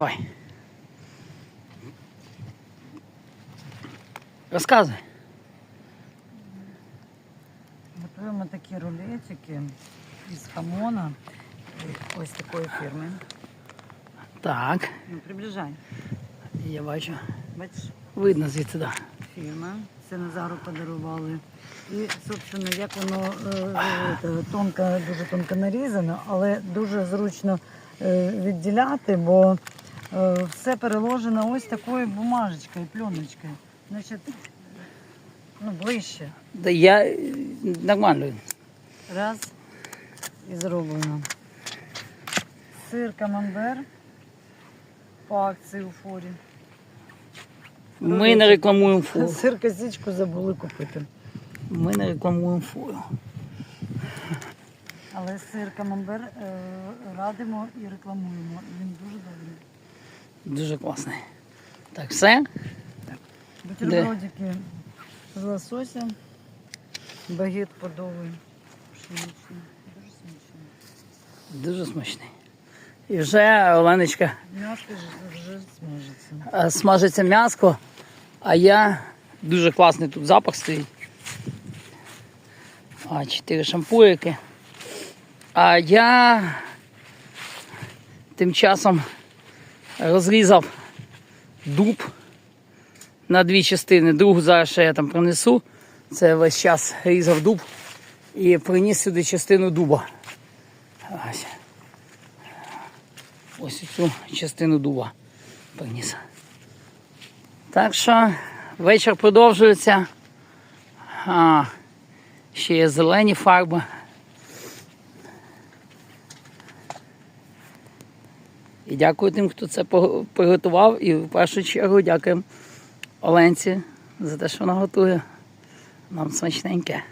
Давай. Розказуй. Готуємо такі рулетики із хамона ось такої фірми. Так, Ну, приближай. я бачу. Бачиш, Видно звідси, да. фірма. Це Назару подарували. І, собственно, як воно е, е, е, тонко, дуже тонко нарізано, але дуже зручно е, відділяти, бо все переложено ось такою бумажечкою, пленочкою. Значить, ну, ближче. Да я е, нормально. Раз і зроблено. Сир камамбер по акції у форі. Ми не рекламуємо фуру. Сир косичку забули купити. Ми не рекламуємо фуру. Але сир камамбер е, радимо і рекламуємо. Він дуже добрий. Дуже класний. Так, все? Бутербродики з лососем, багет подовий, пшеничний. Дуже смачний. Дуже смачний. І вже Оленочка М'ясо ж- вже смажиться. е, смажиться м'яско, а я дуже класний тут запах стоїть. А, чотири шампурики. А я тим часом розрізав дуб на дві частини. Другу зараз ще я там принесу. Це весь час різав дуб і приніс сюди частину дуба. Ось. Ось цю частину дуба приніс. Так що вечір продовжується. А, ще є зелені фарби. І дякую тим, хто це приготував. І в першу чергу дякую Оленці за те, що вона готує нам смачненьке.